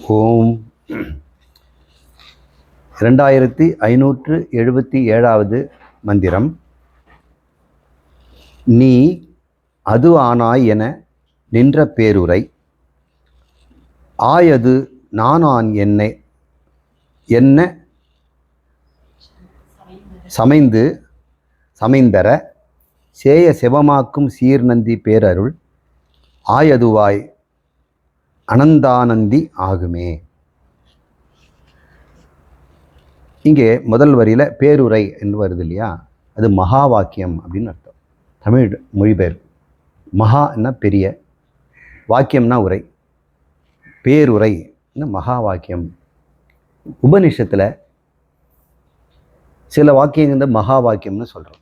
ஓம். இரண்டாயிரத்தி ஐநூற்று எழுபத்தி ஏழாவது மந்திரம். நீ அது ஆனாய் என நின்ற பேருரை. ஆயது நானான் என்னை என்ன சமைந்து சமைந்தர சேய சிவமாக்கும் சீர்நந்தி பேரருள். ஆயதுவாய் அனந்தானந்தி ஆகுமே. இங்கே முதல் வரியில் பேருரை என்று வருது இல்லையா? அது மகா வாக்கியம் அப்படின்னு அர்த்தம். தமிழ் மொழிபெயர் மகான்னா பெரிய. வாக்கியம்னா உரை. பேருரை மகா வாக்கியம் உபநிஷத்தில் சில வாக்கியங்கள் வந்து மகா வாக்கியம்னு சொல்கிறோம்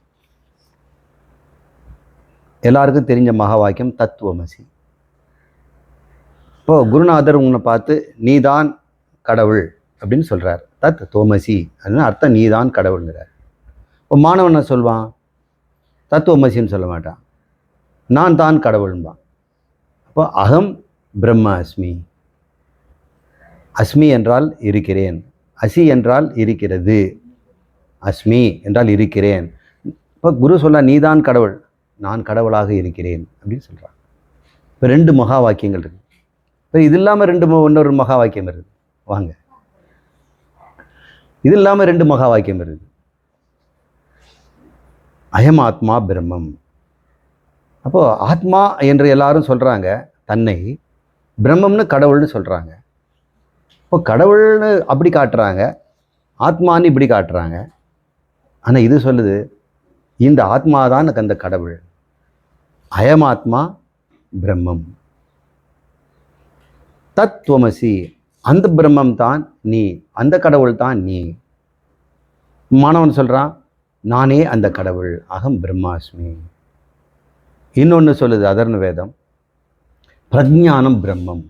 எல்லாருக்கும் தெரிஞ்ச மகா வாக்கியம் தத்துவமசி. அப்போ குருநாதர் உன்னை பார்த்து நீதான் கடவுள் அப்படின்னு சொல்கிறார் தத் தோமசி. அப்படின்னு அர்த்தம் நீதான் கடவுள்ங்கிறார். இப்போ மாணவன் என்ன சொல்வான்? தத்துவமசின்னு சொல்ல மாட்டான். நான் தான் கடவுள்பான் அப்போ அகம் பிரம்ம அஸ்மி. அஸ்மி என்றால் இருக்கிறேன். அசி என்றால் இருக்கிறது. அஸ்மி என்றால் இருக்கிறேன். இப்போ குரு சொல்ல நீதான் கடவுள். நான் கடவுளாக இருக்கிறேன். அப்படின்னு சொல்கிறான் இப்போ ரெண்டு மகா வாக்கியங்கள் இருக்கு. இப்போ இது இல்லாமல் ரெண்டு இன்னொரு மகா வாக்கியம் இருக்குது வாங்க. இது இல்லாமல் ரெண்டு மகா வாக்கியம் இருக்குது அயம் ஆத்மா பிரம்மம். அப்போது ஆத்மா என்று எல்லாரும் சொல்கிறாங்க தன்னை பிரம்மம்னு கடவுள்னு சொல்கிறாங்க இப்போ கடவுள்னு அப்படி காட்டுறாங்க ஆத்மான்னு இப்படி காட்டுறாங்க. ஆனால் இது சொல்லுது இந்த ஆத்மா தான் அந்த கடவுள். அயமாத்மா பிரம்மம். தத்துவமசி அந்த பிரம்மம் தான் நீ அந்த கடவுள் தான் நீ. மாணவன் சொல்கிறான் நானே அந்த கடவுள் அகம் பிரம்மாஸ்மி. இன்னொன்று சொல்லுது அதர்ண வேதம். பிரஜானம் பிரம்மம்.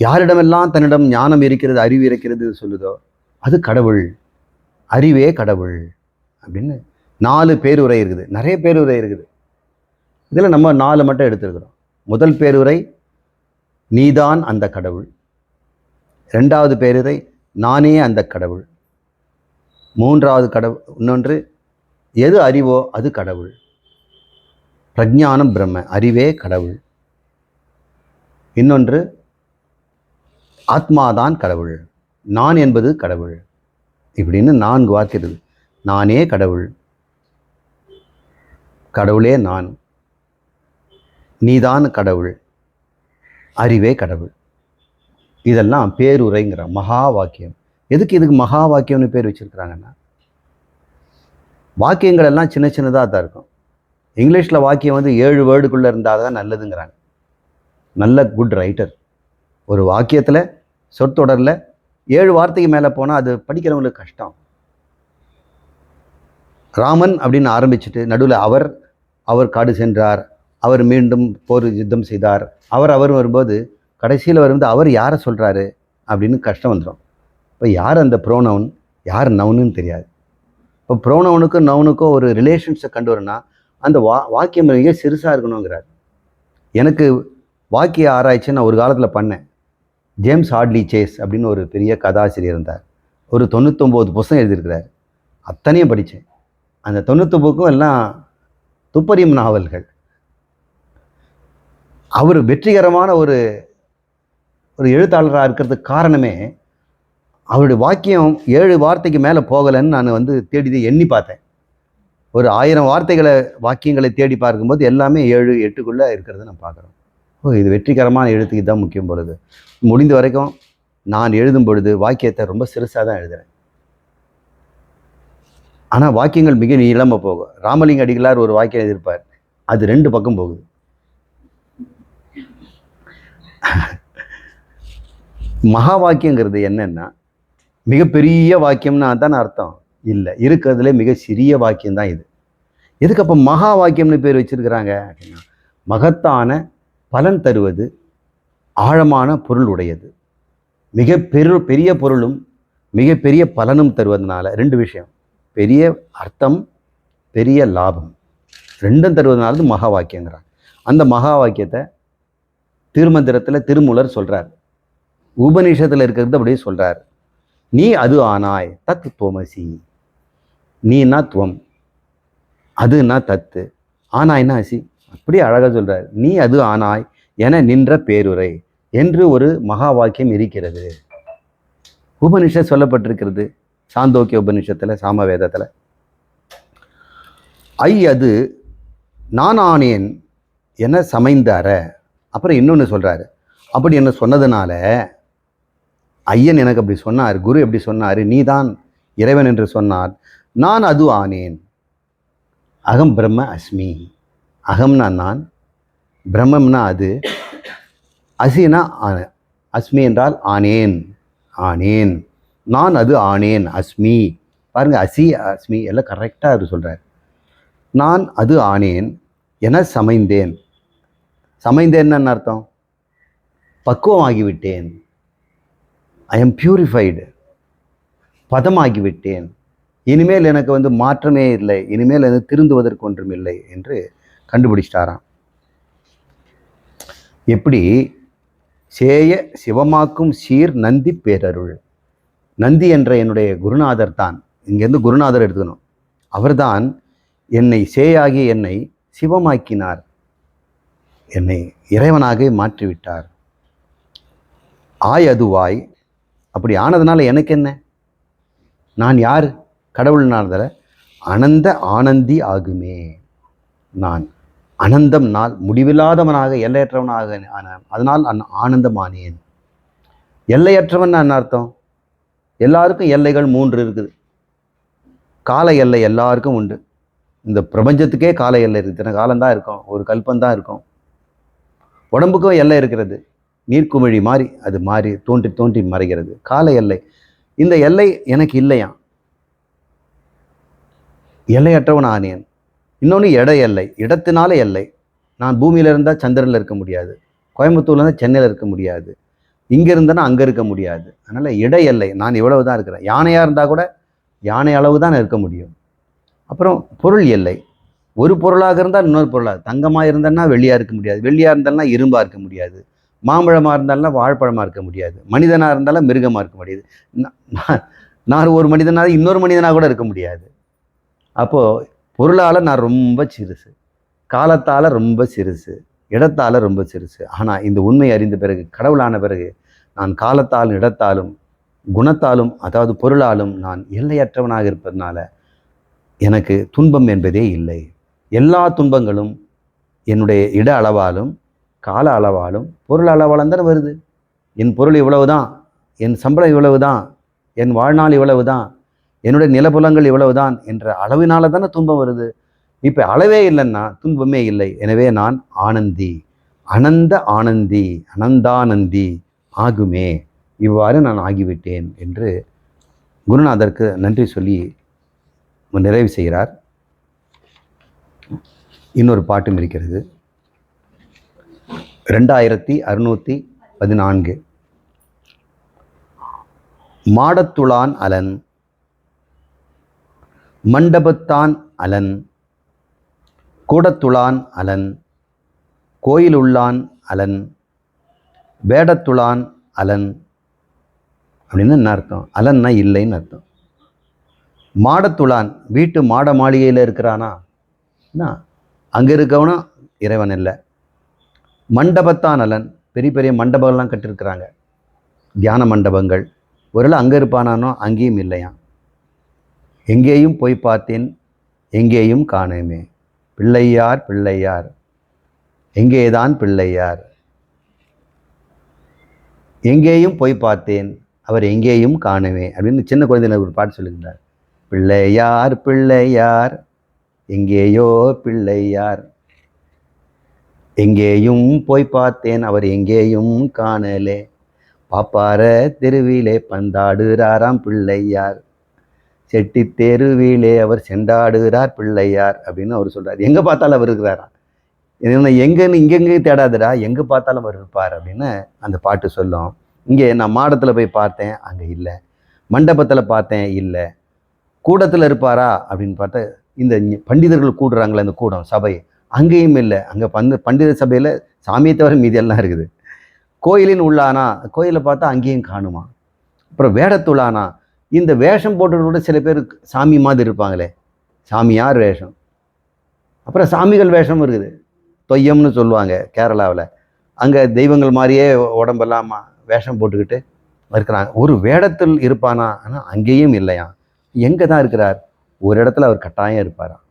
யாரிடமெல்லாம் தன்னிடம் ஞானம் இருக்கிறது அறிவு இருக்கிறது சொல்லுதோ அது கடவுள். அறிவே கடவுள். அப்படின்னு நாலு பேருரை இருக்குது. நிறைய பேருரை இருக்குது. இதில் நம்ம நாலு மட்டும் எடுத்துருக்குறோம். முதல் பேருரை நீதான் அந்த கடவுள். ரெண்டாவது பேருரை நானே அந்த கடவுள். மூன்றாவது கடவுள் இன்னொன்று எது அறிவோ அது கடவுள். பிரஜானம் பிரம்ம அறிவே கடவுள். இன்னொன்று ஆத்மாதான் கடவுள். நான் என்பது கடவுள். இப்படின்னு நான்கு வார்த்தை நானே கடவுள். கடவுளே நான். நீதான் கடவுள். அறிவே கடவுள். இதெல்லாம் பேருரைங்கிற மகா வாக்கியம் எதுக்கு இதுக்கு மகா வாக்கியம்னு பேர் வச்சிருக்கிறாங்கன்னா வாக்கியங்கள் எல்லாம் சின்ன சின்னதாக தான் இருக்கும். இங்கிலீஷில் வாக்கியம் வந்து ஏழு வேர்டுக்குள்ளே இருந்தால் தான் நல்லதுங்கிறாங்க. நல்ல குட் ரைட்டர் ஒரு வாக்கியத்தில் சொற்தொடரில் ஏழு வார்த்தைக்கு மேலே போனால் அது படிக்கிறவங்களுக்கு கஷ்டம். ராமன் அப்படின்னு ஆரம்பிச்சுட்டு நடுவில் அவர் அவர் காடு சென்றார். அவர் மீண்டும் போர் யுத்தம் செய்தார். அவர் அவர் வரும்போது கடைசியில் வரும்போது அவர் யாரை சொல்கிறாரு அப்படின்னு கஷ்டம் வந்துடும் இப்போ யார் அந்த ப்ரோனவுன் யார் நவுனுன்னு தெரியாது. இப்போ ப்ரோனவுனுக்கும் நவுனுக்கும் ஒரு ரிலேஷன்ஸை கண்டு வரணும்னா அந்த வா வாக்கியம் மிக சிறுசாக இருக்கணுங்கிறார். எனக்கு வாக்கிய ஆராய்ச்சி நான் ஒரு காலத்தில் பண்ணேன். ஜேம்ஸ் ஹார்ட்லி சேஸ் அப்படின்னு ஒரு பெரிய கதாசிரியர் இருந்தார். ஒரு தொண்ணூத்தொம்போது புஸ்தகம் எழுதியிருக்கிறார். அத்தனையும் படித்தேன். அந்த தொண்ணூத்தொம்போக்கும் எல்லாம் துப்பறியும் நாவல்கள். அவர் வெற்றிகரமான ஒரு ஒரு எழுத்தாளராக இருக்கிறதுக்கு காரணமே அவருடைய வாக்கியம் ஏழு வார்த்தைக்கு மேலே போகலைன்னு நான் வந்து தேடி எண்ணி பார்த்தேன். ஒரு ஆயிரம் வார்த்தைகளை வாக்கியங்களை தேடி பார்க்கும்போது எல்லாமே ஏழு எட்டுக்குள்ளே இருக்கிறத நான் பார்க்குறோம் ஓ இது வெற்றிகரமான எழுத்துக்கு தான் முக்கியம் பொழுது முடிந்த வரைக்கும் நான் எழுதும் பொழுது வாக்கியத்தை ரொம்ப சிறுசாக தான் எழுதுகிறேன் ஆனால் வாக்கியங்கள் மிக நீளமாக போகும். ராமலிங்க அடிகளார் ஒரு வாக்கியம் எழுதியிருப்பார். அது ரெண்டு பக்கம் போகுது. மகா வாக்கியங்கிறது என்னன்னா மிகப்பெரிய வாக்கியம்னா தான் அர்த்தம். இல்லை இருக்கிறதுல மிக சிறிய வாக்கியம் தான் இது. எதுக்கு அப்போ மகா வாக்கியம்னு பேர் வச்சிருக்கிறாங்க அப்படின்னா மகத்தான பலன் தருவது ஆழமான பொருள் உடையது மிக பெரு பெரிய பொருளும் மிகப்பெரிய பலனும் தருவதனால ரெண்டு விஷயம். பெரிய அர்த்தம் பெரிய லாபம். ரெண்டும் தருவதனால மகா வாக்கியங்கிறாங்க அந்த மகா வாக்கியத்தை திருமந்திரத்தில் திருமூலர் சொல்கிறார் உபநிஷத்தில் இருக்கிறது அப்படியே சொல்கிறார் நீ அது ஆனாய் தத் துவமசி. நீனா துவம். அதுனா தத்து. ஆனாய்னா அசி? அப்படியே அழகாக சொல்கிறார் நீ அது ஆனாய் என நின்ற பேருரை என்று ஒரு மகா வாக்கியம் இருக்கிறது. உபனிஷத் சொல்லப்பட்டிருக்கிறது சாந்தோக்கிய உபனிஷத்தில் சாமவேதத்தில் ஐ அது நான் ஆனேன் என சமைந்தார அப்புறம் இன்னொன்று சொல்கிறாரு அப்படி என்ன சொன்னதுனால ஐயன் எனக்கு அப்படி சொன்னார் குரு எப்படி சொன்னார் நீ தான் இறைவன் என்று சொன்னார் நான் அது ஆனேன். அகம் பிரம்ம அஸ்மி. அகம்னா நான் பிரம்மம்னா அது அசினா ஆன- அஸ்மி என்றால் ஆனேன் ஆனேன். நான் அது ஆனேன் அஸ்மி. பாருங்க அசி அஸ்மி எல்லாம் கரெக்டாக அது சொல்கிறார் நான் அது ஆனேன் என சமைந்தேன். சமைந்தேன்னு அர்த்தம்? பக்குவமாகிவிட்டேன். ஐ எம் பியூரிஃபைடு பதமாகிவிட்டேன். இனிமேல் எனக்கு வந்து மாற்றமே இல்லை. இனிமேல் எனக்கு திருந்துவதற்கு ஒன்றும் இல்லை என்று கண்டுபிடிச்சிட்டாராம். எப்படி? சேய சிவமாக்கும் சீர் நந்தி பேரருள். நந்தி என்ற என்னுடைய குருநாதர் தான். இங்கேருந்து குருநாதர் எடுத்துக்கணும். அவர்தான் என்னை சேயாகி என்னை சிவமாக்கினார். என்னை இறைவனாக மாற்றிவிட்டார். ஆய் அதுவாய் அப்படி ஆனதுனால எனக்கு என்ன? நான் யார்? கடவுள்னால அனந்த ஆனந்தி ஆகுமே. நான் அனந்தம் நாள் முடிவில்லாதவனாக எல்லையற்றவனாக ஆனேன் அதனால் நான் ஆனந்தமானேன். எல்லையற்றவன் என்ன அர்த்தம்? எல்லாருக்கும் எல்லைகள் மூன்று இருக்குது. கால எல்லை எல்லாருக்கும் உண்டு. இந்த பிரபஞ்சத்துக்கே கால எல்லை இருக்குது. இத்தனை காலம்தான் இருக்கும். ஒரு கல்பந்தான் இருக்கும். உடம்புக்கும் எல்லை இருக்கிறது. நீர்க்குமிழி மாறி அது மாறி தோன்றி தோன்றி மறைகிறது. கால எல்லை. இந்த எல்லை எனக்கு இல்லையா? எல்லையற்றவன் ஆனேன் இன்னொன்று இட எல்லை. இடத்தினால எல்லை. நான் பூமியில் இருந்தால் சந்திரனில் இருக்க முடியாது. கோயம்புத்தூர்ல இருந்தால் சென்னையில் இருக்க முடியாது. இங்கே இருந்தேன்னா அங்கே இருக்க முடியாது. அதனால் இட எல்லை. நான் இவ்வளவு தான் இருக்கிறேன். யானையாக இருந்தால் கூட யானை அளவு தான் இருக்க முடியும். அப்புறம் பொருள் எல்லை. ஒரு பொருளாக இருந்தால் இன்னொரு பொருளாக தங்கமாக இருந்தேன்னா வெள்ளியாக இருக்க முடியாது. வெள்ளியாக இருந்தால்னா இரும்பாக இருக்க முடியாது. மாம்பழமாக இருந்தாலும் வாழைப்பழமாக இருக்க முடியாது. மனிதனாக இருந்தாலும் மிருகமாக இருக்க முடியாது. நான் நான் ஒரு மனிதனாக இன்னொரு மனிதனாக கூட இருக்க முடியாது. அப்போது பொருளால் நான் ரொம்ப சிறுசு. காலத்தால் ரொம்ப சிறுசு. இடத்தால் ரொம்ப சிறுசு. ஆனால் இந்த உண்மை அறிந்த பிறகு கடவுளான பிறகு நான் காலத்தாலும் இடத்தாலும் குணத்தாலும் அதாவது பொருளாலும் நான் எல்லையற்றவனாக இருப்பதனால எனக்கு துன்பம் என்பதே இல்லை. எல்லா துன்பங்களும் என்னுடைய இட அளவாலும் கால அளவாலும் பொருள் அளவாலும் தானே வருது. என் பொருள் இவ்வளவு தான் என் சம்பளம் இவ்வளவு தான் என் வாழ்நாள் இவ்வளவு தான் என்னுடைய நிலப்புலங்கள் இவ்வளவு தான் என்ற அளவினால தானே துன்பம் வருது. இப்போ அளவே இல்லைன்னா துன்பமே இல்லை. எனவே நான் ஆனந்தி அனந்த ஆனந்தி அனந்தானந்தி ஆகுமே. இவ்வாறு நான் ஆகிவிட்டேன் என்று குருநாதருக்கு நன்றி சொல்லி நிறைவு செய்கிறார். இன்னொரு பாட்டும் இருக்கிறது. ரெண்டாயிரத்தி அறுநூற்றி பதினான்கு. மாடத்துளான் அலன் மண்டபத்தான் அலன் கூடத்துளான் அலன் கோயிலுள்ளான் அலன் வேடத்துளான் அலன் அப்படின்னு என்ன அர்த்தம்? அலன்னா இல்லைன்னு அர்த்தம். மாடத்துளான் வீட்டு மாட மாளிகையில் இருக்கிறானா? என்ன? அங்கே இருக்கவனும் இறைவன் இல்லை. மண்டபத்தான் அலன் பெரிய பெரிய மண்டபங்கள்லாம் கட்டிருக்கிறாங்க. தியான மண்டபங்கள். ஒருவேளை அங்கே இருப்பானானோ அங்கேயும் இல்லையாம். எங்கேயும் போய் பார்த்தேன் எங்கேயும் காணோமே. பிள்ளையார் பிள்ளையார். எங்கேதான் பிள்ளையார்? எங்கேயும் போய் பார்த்தேன் அவர் எங்கேயும் காணுமே. அப்படின்னு சின்ன குழந்தையில ஒரு பாட்டு சொல்லுகிறார் பிள்ளையார் பிள்ளையார். எங்கேயோ பிள்ளையார். எங்கேயும் போய் பார்த்தேன் அவர் எங்கேயும் காணலே. பாப்பார தெருவிலே பந்தாடுறாராம் பிள்ளையார். செட்டி தெருவிலே அவர் செண்டாடுகிறார் பிள்ளையார் அப்படின்னு அவர் சொல்கிறார் எங்கே பார்த்தாலும் அவர் இருக்கிறாராம் என்ன எங்கேன்னு இங்கெங்கே தேடாதடா எங்கே பார்த்தாலும் அவர் இருப்பார் அப்படின்னு அந்த பாட்டு சொல்லும். இங்கே நான் மாடத்தில் போய் பார்த்தேன் அங்கே இல்லை. மண்டபத்தில் பார்த்தேன் இல்லை. கூடத்தில் இருப்பாரா அப்படின்னு பார்த்தா இந்த பண்டிதர்கள் கூடுறாங்களே அந்த கூடம் சபை அங்கேயும் இல்லை. அங்கே பந்து பண்டித சபையில் சாமியை தவிர மீதியெல்லாம் இருக்குது. கோயிலின் உள்ளானா கோயிலை பார்த்தா அங்கேயும் காணுமா? அப்புறம் வேடத்துள்ளானா? இந்த வேஷம் போட்டு கூட சில பேர் சாமி மாதிரி இருப்பாங்களே. சாமியார் வேஷம்? அப்புறம் சாமிகள் வேஷம் இருக்குது. தொய்யம்னு சொல்லுவாங்க கேரளாவில். அங்கே தெய்வங்கள் மாதிரியே உடம்பெல்லாம் வேஷம் போட்டுக்கிட்டு இருக்கிறாங்க ஒரு வேடத்தில் இருப்பானா? ஆனால் அங்கேயும் இல்லையா எங்கே தான் இருக்கிறார்? ஒரு இடத்துல அவர் கட்டாயம் இருப்பாராம்.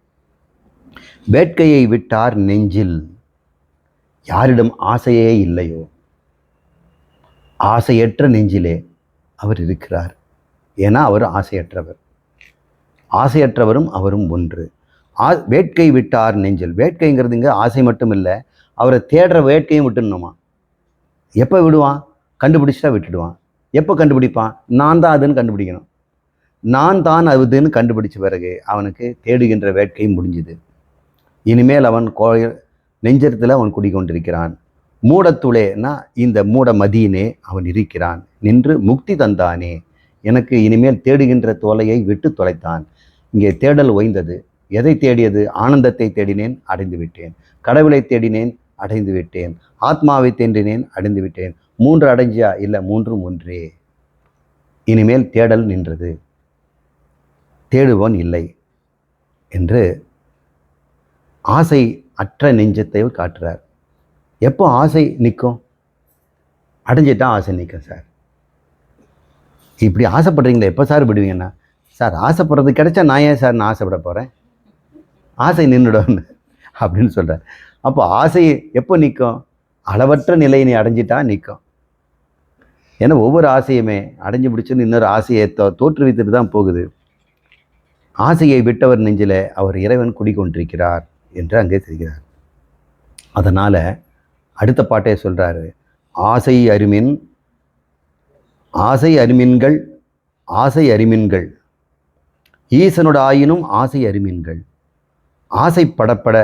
வேட்கையை விட்டார் நெஞ்சில். யாரிடம் ஆசையே இல்லையோ? ஆசையற்ற நெஞ்சிலே அவர் இருக்கிறார். ஏன்னா அவர் ஆசையற்றவர். ஆசையற்றவரும் அவரும் ஒன்று. ஆ வேட்கை விட்டார் நெஞ்சில். வேட்கைங்கிறதுங்க ஆசை மட்டும் இல்லை அவரை தேடுற வேட்கையும் விட்டுணுமா எப்போ விடுவான்? கண்டுபிடிச்சிட்டா விட்டுடுவான். எப்போ கண்டுபிடிப்பான்? நான் தான் அதுன்னு கண்டுபிடிக்கணும். நான் தான் அதுன்னு கண்டுபிடிச்ச பிறகு அவனுக்கு தேடுகின்ற வேட்கையும் முடிஞ்சுது. இனிமேல் அவன் கோயில் நெஞ்சத்தில் அவன் குடிக்கொண்டிருக்கிறான் மூடத்துளேனா இந்த மூட மதியினே அவன் இருக்கிறான். நின்று முக்தி தந்தானே. எனக்கு இனிமேல் தேடுகின்ற தொலையை விட்டு தொலைத்தான். இங்கே தேடல் ஓய்ந்தது. எதை தேடியது? ஆனந்தத்தை தேடினேன் அடைந்து விட்டேன். கடவுளை தேடினேன் அடைந்து விட்டேன். ஆத்மாவை தேடினேன் அடைந்து விட்டேன். மூன்று அடைஞ்சியா? இல்லை மூன்றும் ஒன்றே. இனிமேல் தேடல் நின்றது. தேடுவோன் இல்லை என்று ஆசை அற்ற நெஞ்சத்தை காட்டுறார். எப்போ ஆசை நிற்கும்? அடைஞ்சிட்டா ஆசை நிற்கும் சார். இப்படி ஆசைப்படுறீங்களே எப்போ சார் விடுவீங்கன்னா? சார் ஆசைப்படுறது கிடைச்சா நான் ஏன் சார் நான் ஆசைப்பட போகிறேன் ஆசை நின்றுடும் அப்படின்னு சொல்கிறார் அப்போ ஆசை எப்போ நிற்கும்? அளவற்ற நிலையை நீ அடைஞ்சிட்டா நிற்கும். ஏன்னா ஒவ்வொரு ஆசையுமே அடைஞ்சு பிடிச்சுன்னு இன்னொரு ஆசையை தோ தோற்றுவித்துட்டு தான் போகுது. ஆசையை விட்டவர் நெஞ்சில் அவர் இறைவன் குடிகொண்டிருக்கிறார் என்று அங்கே தெரிகிறார். அதனால் அடுத்த பாட்டே சொல்கிறாரு ஆசை அருமின் ஆசை அருமின்கள் ஆசை அருமின்கள் ஈசனோட ஆயினும் ஆசை அருமின்கள் ஆசை படப்பட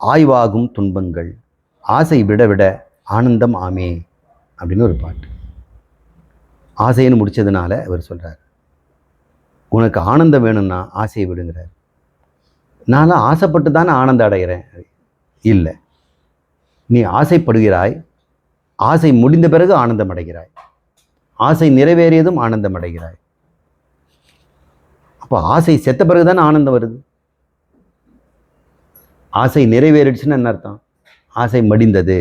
ஆய்வாகும் துன்பங்கள் ஆசை விட விட ஆனந்தம் ஆமே அப்படின்னு ஒரு பாட்டு. ஆசைன்னு முடித்ததுனால அவர் சொல்கிறார் உனக்கு ஆனந்தம் வேணும்னா ஆசையை விடுங்கிறார். நான்லாம் ஆசைப்பட்டு தானே ஆனந்தம் அடைகிறேன். இல்லை. நீ ஆசைப்படுகிறாய். ஆசை முடிந்த பிறகு ஆனந்தம் அடைகிறாய். ஆசை நிறைவேறியதும் ஆனந்தம் அடைகிறாய். அப்போ ஆசை செத்த பிறகு தானே ஆனந்தம் வருது. ஆசை நிறைவேறிடுச்சுன்னு என்ன அர்த்தம்? ஆசை மடிந்தது.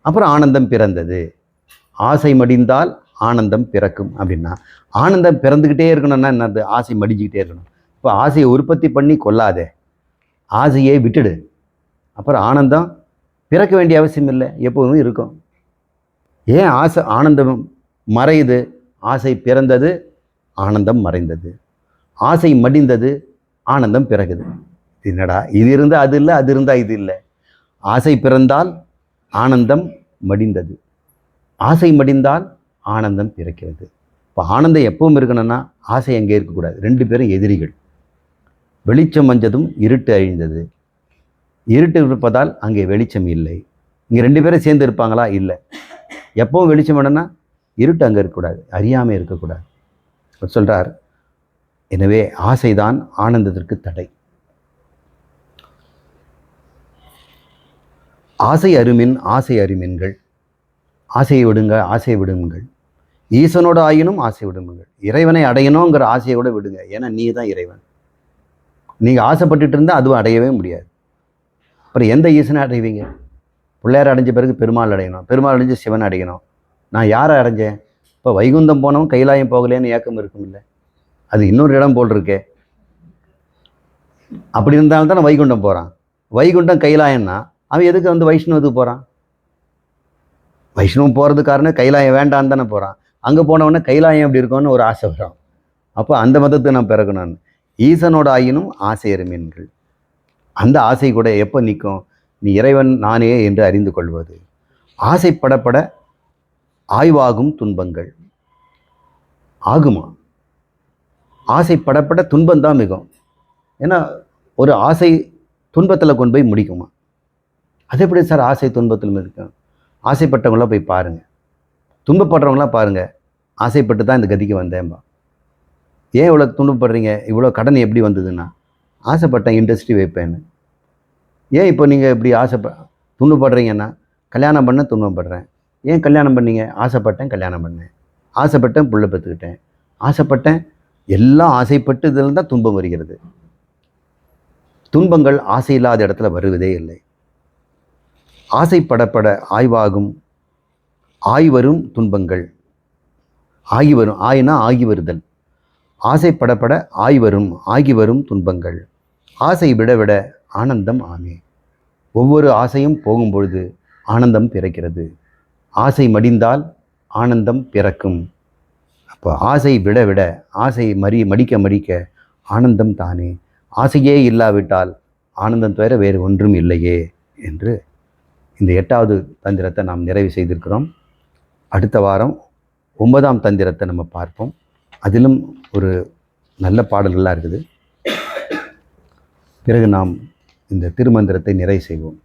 அப்புறம் ஆனந்தம் பிறந்தது. ஆசை மடிந்தால் ஆனந்தம் பிறக்கும் அப்படின்னா ஆனந்தம் பிறந்துக்கிட்டே இருக்கணும்னா என்னது? ஆசை மடிஞ்சிக்கிட்டே இருக்கணும். இப்போ ஆசையை உற்பத்தி பண்ணி கொள்ளாதே. ஆசையை விட்டுடு. அப்புறம் ஆனந்தம் பிறக்க வேண்டிய அவசியம் இல்லை. எப்போதும் இருக்கும். ஏன் ஆசை ஆனந்தம் மறையுது? ஆசை பிறந்தது ஆனந்தம் மறைந்தது. ஆசை மடிந்தது ஆனந்தம் பிறகுது. என்னடா இது இருந்தால் அது இல்லை அது இருந்தால் இது இல்லை. ஆசை பிறந்தால் ஆனந்தம் மடிந்தது. ஆசை மடிந்தால் ஆனந்தம் பிறக்கிறது. இப்போ ஆனந்தம் எப்பவும் இருக்கணும்னா ஆசை அங்கே இருக்கக்கூடாது. ரெண்டு பேரும் எதிரிகள். வெளிச்சம் வந்ததும் இருட்டு அழிந்தது. இருட்டு இருப்பதால் அங்கே வெளிச்சம் இல்லை. இங்கே ரெண்டு பேரும் சேர்ந்து இருப்பாங்களா? இல்லை. எப்பவும் வெளிச்சம் வேணும்னா இருட்டு அங்கே இருக்கக்கூடாது. அறியாமல் இருக்கக்கூடாது. அவர் சொல்கிறார் எனவே ஆசைதான் ஆனந்தத்திற்கு தடை. ஆசை அருமின் ஆசை அருமின்கள் ஆசையை விடுங்க ஆசையை விடுங்கள். ஈசனோட ஆயினும் ஆசை விடுங்கள். இறைவனை அடையணுங்கிற ஆசையை கூட விடுங்க. ஏன்னா நீ தான் இறைவன். நீங்கள் ஆசைப்பட்டுட்டு இருந்தால் அதுவும் அடையவே முடியாது. அப்புறம் எந்த ஈசனை அடைவீங்க? பிள்ளையார் அடைஞ்ச பிறகு பெருமாள் அடையணும். பெருமாள் அடைஞ்சு சிவன் அடையணும். நான் யாரை அடைஞ்சேன்? இப்போ வைகுந்தம் போனவன் கைலாயம் போகலேன்னு ஏக்கம் இருக்கும் இல்லை? அது இன்னொரு இடம் போல் இருக்கே. அப்படி இருந்தாலும் தானே வைகுண்டம் போகிறான் வைகுண்டம் கைலாயம்னா அவன் எதுக்கு வந்து வைஷ்ணவத்துக்கு போகிறான் வைஷ்ணவம் போகிறது காரணம் கைலாயம் வேண்டாம் தானே போகிறான் அங்கே போனவொடனே கைலாயம் எப்படி இருக்கும்னு ஒரு ஆசை வரும். அப்போ அந்த மதத்தை நான் பிறக்கணும்னு ஈசனோட ஆயினும் ஆசை எருமீன்கள் அந்த ஆசை கூட எப்போ நிற்கும்? நீ இறைவன் நானே என்று அறிந்து கொள்வது. ஆசைப்படப்பட ஆய்வாகும் துன்பங்கள். ஆகுமா? ஆசைப்படப்பட துன்பம் தான் மிகும் ஏன்னா ஒரு ஆசை துன்பத்தில் கொண்டு போய் முடிக்குமா? அது எப்படி சார் ஆசை துன்பத்தில் இருக்கும் ஆசைப்பட்டவங்களாம் போய் பாருங்கள் துன்பப்படுறவங்களாம் பாருங்கள் ஆசைப்பட்டு தான் இந்த கதிக்கு வந்தேன்பா. ஏன் இவ்வளோ துன்பப்படுறீங்க? இவ்வளோ கடன் எப்படி வந்ததுன்னா ஆசைப்பட்டேன் இண்டஸ்ட்ரி வைப்பேன்னு. ஏன் இப்போ நீங்கள் இப்படி ஆசைப்ப துன்பப்படுறீங்கன்னா கல்யாணம் பண்ண துன்பப்படுறேன். ஏன் கல்யாணம் பண்ணீங்க? ஆசைப்பட்டேன் கல்யாணம் பண்ணேன். ஆசைப்பட்டேன் புள்ள பெற்றுக்கிட்டேன் ஆசைப்பட்டேன் எல்லாம் ஆசைப்பட்டு இதில் தான் துன்பம் வருகிறது. துன்பங்கள் ஆசை இல்லாத இடத்துல வருவதே இல்லை. ஆசைப்படப்பட ஆய்வாகும். ஆய்வரும் துன்பங்கள். ஆகி வரும் ஆயினா ஆகி வருதல் ஆசைப்படப்பட ஆய்வரும் ஆகி வரும் துன்பங்கள். ஆசை விட விட ஆனந்தம் ஆமே. ஒவ்வொரு ஆசையும் போகும் பொழுது ஆனந்தம் பிறக்கிறது. ஆசை மடிந்தால் ஆனந்தம் பிறக்கும். அப்போ ஆசை விட விட ஆசை மறி மடிக்க மடிக்க ஆனந்தம் தானே. ஆசையே இல்லாவிட்டால் ஆனந்தம் தவிர வேறு ஒன்றும் இல்லையே என்று இந்த எட்டாவது தந்திரத்தை நாம் நிறைவு செய்திருக்கிறோம். அடுத்த வாரம் ஒன்பதாம் தந்திரத்தை நம்ம பார்ப்போம். அதிலும் ஒரு நல்ல பாடல்களாக இருக்குது. பிறகு நாம் இந்த திருமந்திரத்தை நிறைவு செய்வோம்.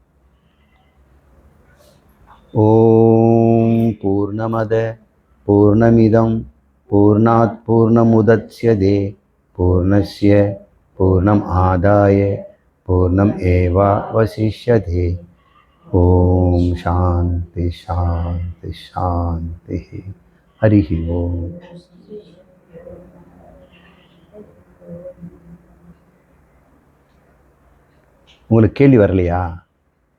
ஓம் பூர்ணமத பூர்ணமிதம் பூர்ணாத் பூர்ணமுதட்சியதே பூர்ணஸ்ய பூர்ணம் ஆதாய பூர்ணம் ஏவாவசிஷ்யதே ஓம் சாந்தி சாந்தி சாந்தி. ஹரி ஓம். உங்களுக்கு கேள்வி வரலையா?